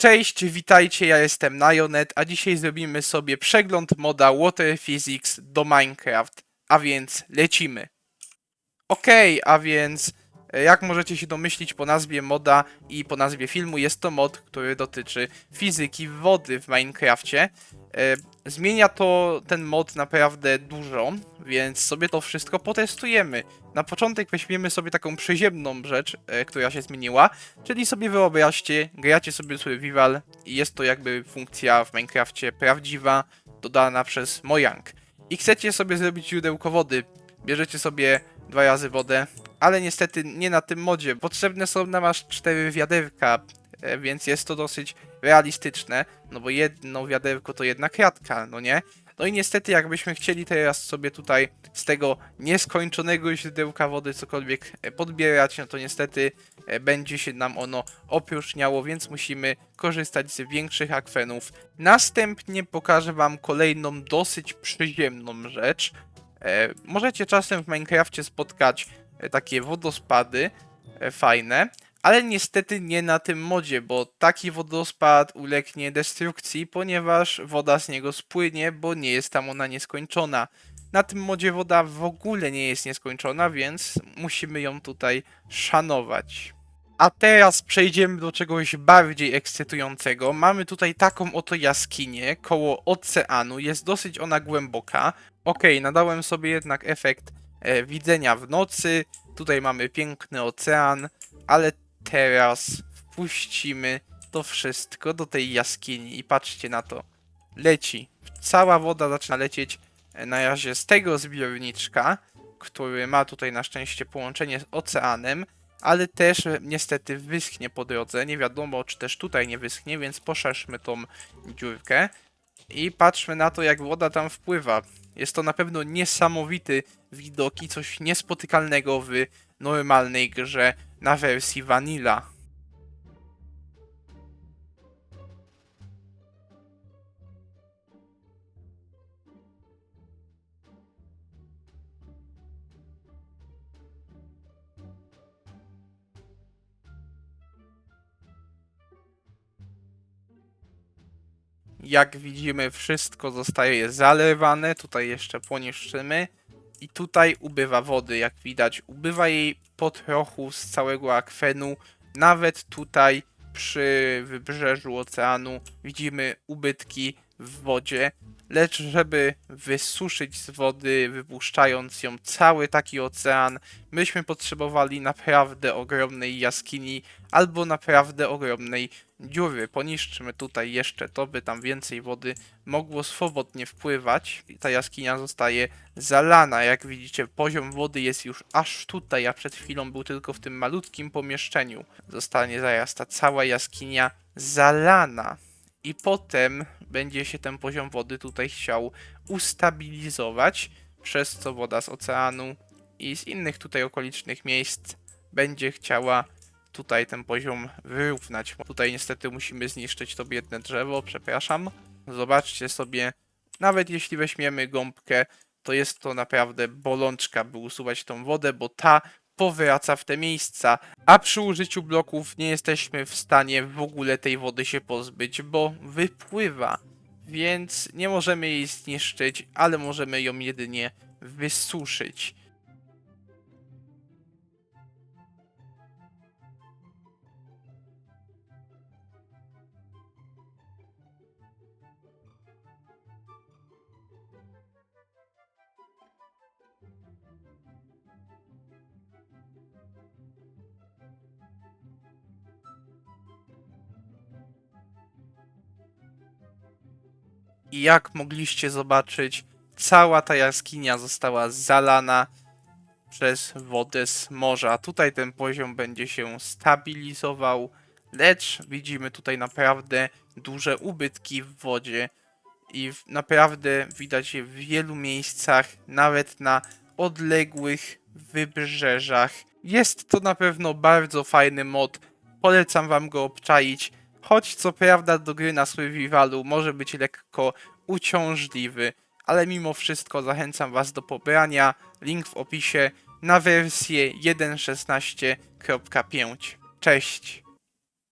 Cześć, witajcie, ja jestem Najonet, a dzisiaj zrobimy sobie przegląd moda Water Physics do Minecraft, a więc lecimy. Okej, a więc e, jak możecie się domyślić po nazwie moda i po nazwie filmu, jest to mod, który dotyczy fizyki wody w Minecrafcie. E, Zmienia to ten mod naprawdę dużo, więc sobie to wszystko potestujemy. Na początek weźmiemy sobie taką przyziemną rzecz, e, która się zmieniła, czyli sobie wyobraźcie, gracie sobie survival i jest to jakby funkcja w Minecrafcie prawdziwa, dodana przez Mojang. I chcecie sobie zrobić źródełko wody, bierzecie sobie dwa razy wodę, ale niestety nie na tym modzie. Potrzebne są nam aż cztery wiaderka, e, więc jest to dosyć realistyczne, no bo jedno wiaderko to jedna kratka, no nie? No i niestety jakbyśmy chcieli teraz sobie tutaj z tego nieskończonego źródełka wody cokolwiek e, podbierać, no to niestety e, będzie się nam ono opróżniało, więc musimy korzystać z większych akwenów. Następnie pokażę wam kolejną dosyć przyziemną rzecz. E, możecie czasem w Minecrafcie spotkać takie wodospady fajne, ale niestety nie na tym modzie, bo taki wodospad ulegnie destrukcji, ponieważ woda z niego spłynie, bo nie jest tam ona nieskończona. Na tym modzie woda w ogóle nie jest nieskończona, więc musimy ją tutaj szanować. A teraz przejdziemy do czegoś bardziej ekscytującego. Mamy tutaj taką oto jaskinię koło oceanu. Jest dosyć ona głęboka. Okej, nadałem sobie jednak efekt e, widzenia w nocy. Tutaj mamy piękny ocean, ale teraz wpuścimy to wszystko do tej jaskini i patrzcie na to. Leci. Cała woda zaczyna lecieć e, na razie z tego zbiorniczka, który ma tutaj na szczęście połączenie z oceanem, ale też e, niestety wyschnie po drodze. Nie wiadomo, czy też tutaj nie wyschnie, więc poszerzmy tą dziurkę i patrzmy na to, jak woda tam wpływa. Jest to na pewno niesamowity widok i coś niespotykalnego w normalnej grze na wersji Vanilla. Jak widzimy, wszystko zostaje zalewane. Tutaj jeszcze poniszczymy. I tutaj ubywa wody, jak widać. Ubywa jej po trochu z całego akwenu. Nawet tutaj przy wybrzeżu oceanu widzimy ubytki w wodzie. Lecz żeby wysuszyć z wody, wypuszczając ją cały taki ocean, myśmy potrzebowali naprawdę ogromnej jaskini albo naprawdę ogromnej dziury. Poniszczmy tutaj jeszcze to, by tam więcej wody mogło swobodnie wpływać. Ta jaskinia zostaje zalana. Jak widzicie, poziom wody jest już aż tutaj, a przed chwilą był tylko w tym malutkim pomieszczeniu. Zostanie zaraz ta cała jaskinia zalana. I potem będzie się ten poziom wody tutaj chciał ustabilizować, przez co woda z oceanu i z innych tutaj okolicznych miejsc będzie chciała tutaj ten poziom wyrównać. Tutaj niestety musimy zniszczyć to biedne drzewo, przepraszam. Zobaczcie sobie, nawet jeśli weźmiemy gąbkę, to jest to naprawdę bolączka, by usuwać tą wodę, bo ta powraca w te miejsca, a przy użyciu bloków nie jesteśmy w stanie w ogóle tej wody się pozbyć, bo wypływa. Więc nie możemy jej zniszczyć, ale możemy ją jedynie wysuszyć. I jak mogliście zobaczyć, cała ta jaskinia została zalana przez wodę z morza. Tutaj ten poziom będzie się stabilizował, lecz widzimy tutaj naprawdę duże ubytki w wodzie i naprawdę widać je w wielu miejscach, nawet na odległych wybrzeżach. Jest to na pewno bardzo fajny mod. Polecam wam go obczaić. Choć co prawda do gry na survivalu może być lekko uciążliwy, ale mimo wszystko zachęcam was do pobrania. Link w opisie na wersję 1.16.5. Cześć!